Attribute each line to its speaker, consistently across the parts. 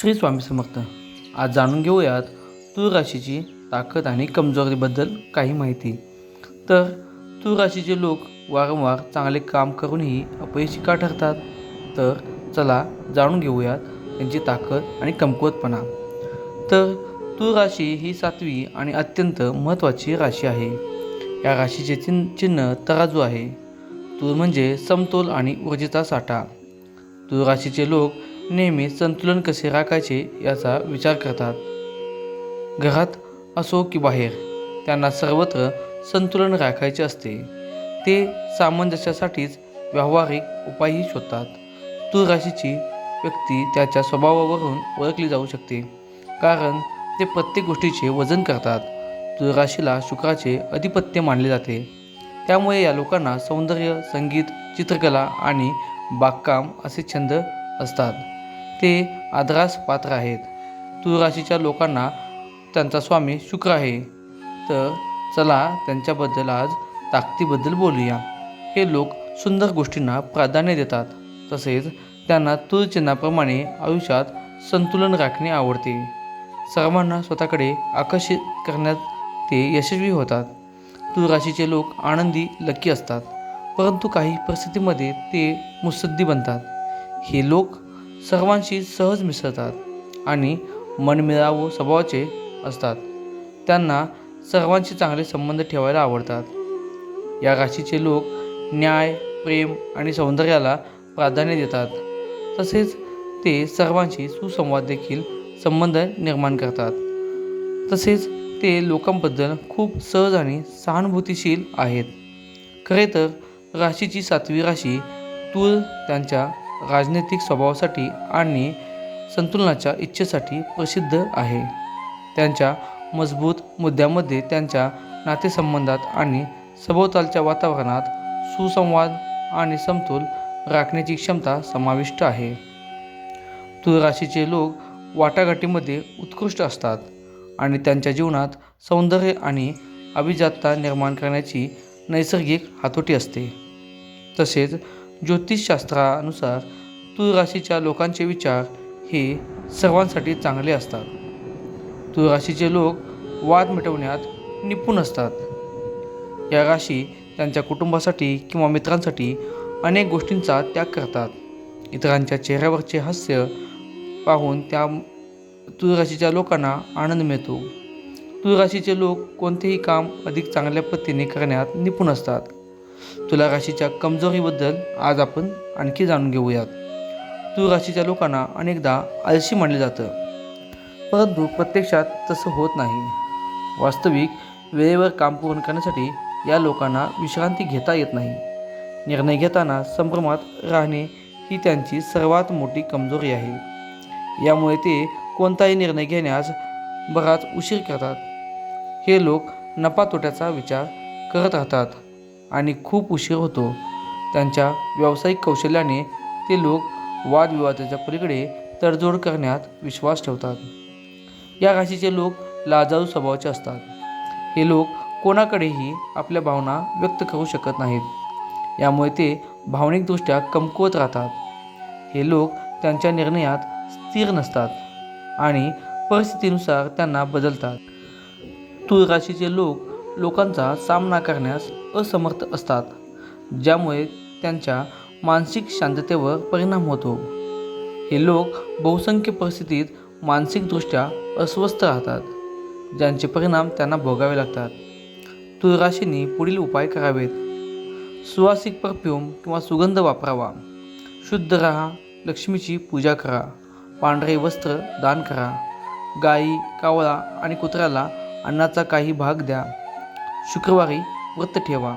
Speaker 1: श्री स्वामी समर्थ. आज जाणून घेऊयात तूळ राशीची ताकद आणि कमजोरीबद्दल काही माहिती. तर तूळ राशीचे लोक वारंवार चांगले काम करूनही अपयशी का ठरतात? तर चला जाणून घेऊयात त्यांची ताकद आणि कमकुवतपणा. तर तूळ राशी ही सातवी आणि अत्यंत महत्त्वाची राशी आहे. या राशीचे चिन्ह चिन्ह तराजू आहे. तूळ म्हणजे समतोल आणि ऊर्जेचा साठा. तूळ राशीचे लोक नेहमी संतुलन कसे राखायचे याचा विचार करतात. घरात असो की बाहेर त्यांना सर्वत्र संतुलन राखायचे असते. ते सामंजस्यासाठीच व्यावहारिक उपायही शोधतात. तूर राशीची व्यक्ती त्याच्या स्वभावावरून ओळखली जाऊ शकते कारण ते प्रत्येक गोष्टीचे वजन करतात. तूर राशीला शुक्राचे अधिपत्य मानले जाते. त्यामुळे या लोकांना सौंदर्य संगीत चित्रकला आणि बागकाम असे छंद असतात. ते आदरास पात्र आहेत. तूळ राशीच्या लोकांना त्यांचा स्वामी शुक्र आहे. तर चला त्यांच्याबद्दल आज ताकदीबद्दल बोलूया. हे लोक सुंदर गोष्टींना प्राधान्य देतात. तसेच त्यांना तूळ चिन्हाप्रमाणे आयुष्यात संतुलन राखणे आवडते. सर्वांना स्वतःकडे आकर्षित करण्यात ते यशस्वी होतात. तूळ राशीचे लोक आनंदी लकी असतात. परंतु काही परिस्थितीमध्ये ते मुत्सद्दी बनतात. हे लोक सर्वांशी सहज मिसळतात आणि मनमिळावू स्वभावाचे असतात. त्यांना सर्वांशी चांगले संबंध ठेवायला आवडतात. या राशीचे लोक न्याय प्रेम आणि सौंदर्याला प्राधान्य देतात. तसेच ते सर्वांशी सुसंवाद देखील संबंध निर्माण करतात. तसेच ते लोकांबद्दल खूप सहज आणि सहानुभूतीशील आहेत. खरे तर राशीची सातवी राशी तूळ त्यांच्या राजनैतिक स्वभावासाठी आणि संतुलनाच्या इच्छेसाठी प्रसिद्ध आहे. त्यांच्या मजबूत मुद्द्यामध्ये त्यांच्या नातेसंबंधात आणि सभोवतालच्या वातावरणात सुसंवाद आणि समतोल राखण्याची क्षमता समाविष्ट आहे. तूळ राशीचे लोक वाटाघाटीमध्ये उत्कृष्ट असतात आणि त्यांच्या जीवनात सौंदर्य आणि अभिजातता निर्माण करण्याची नैसर्गिक हातोटी असते. तसेच ज्योतिषशास्त्रानुसार तूळ राशीच्या लोकांचे विचार हे सर्वांसाठी चांगले असतात. तूळ राशीचे लोक वाद मिटवण्यात निपुण असतात. या राशी त्यांच्या कुटुंबासाठी किंवा मित्रांसाठी अनेक गोष्टींचा त्याग करतात. इतरांच्या चेहऱ्यावरचे हास्य पाहून त्या तूळ राशीच्या लोकांना आनंद मिळतो. तूळ राशीचे लोक कोणतेही काम अधिक चांगल्या पद्धतीने करण्यात निपुण असतात. तुला राशीच्या कमजोरीबद्दल आज आपण आणखी जाणून घेऊयात. तू राशीच्या लोकांना अनेकदा आळशी मानले जातं. परंतु प्रत्यक्षात तसं होत नाही. वास्तविक वेळेवर काम पूर्ण करण्यासाठी या लोकांना विश्रांती घेता येत नाही. निर्णय घेताना संभ्रमात राहणे ही त्यांची सर्वात मोठी कमजोरी आहे. यामुळे ते कोणताही निर्णय घेण्यास बराच उशीर करतात. हे लोक नफा तोट्याचा विचार करत राहतात. आणि खूप उशीर होतो. त्यांच्या व्यावसायिक कौशल्याने ते लोक वादविवादाच्या पलीकडे तडजोड करण्यात विश्वास ठेवतात. या राशीचे लोक लाजाळू स्वभावाचे असतात. हे लोक कोणाकडेही आपल्या भावना व्यक्त करू शकत नाहीत. यामुळे ते भावनिकदृष्ट्या कमकुवत राहतात. हे लोक त्यांच्या निर्णयात स्थिर नसतात आणि परिस्थितीनुसार त्यांना बदलतात. तूळ राशीचे लोक लोकांचा सामना करण्यास असमर्थ असतात ज्यामुळे त्यांच्या मानसिक शांततेवर परिणाम होतो. हे लोक बहुसंख्य परिस्थितीत मानसिकदृष्ट्या अस्वस्थ राहतात ज्यांचे परिणाम त्यांना भोगावे लागतात. तूळ पुढील उपाय करावेत. सुवासिक परफ्यूम किंवा सुगंध वापरावा. शुद्ध राहा लक्ष्मीची पूजा करा. पांढरे वस्त्र दान करा. गाई कावळा आणि कुत्र्याला अन्नाचा काही भाग द्या. शुक्रवारी व्रत ठेवा.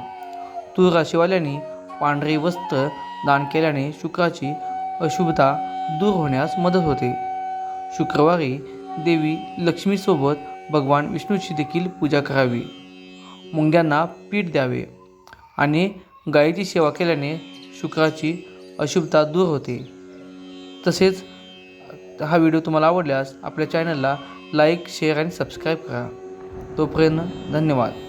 Speaker 1: तुळ राशीवाल्यांनी पांढरे वस्त्र दान केल्याने शुक्राची अशुभता दूर होण्यास मदत होते. शुक्रवारी देवी लक्ष्मीसोबत भगवान विष्णूची देखील पूजा करावी. मुंग्यांना पीठ द्यावे आणि गायीची सेवा केल्याने शुक्राची अशुभता दूर होते. तसेच हा व्हिडिओ तुम्हाला आवडल्यास आपल्या चॅनलला लाईक शेअर आणि सबस्क्राईब करा. तोपर्यंत धन्यवाद.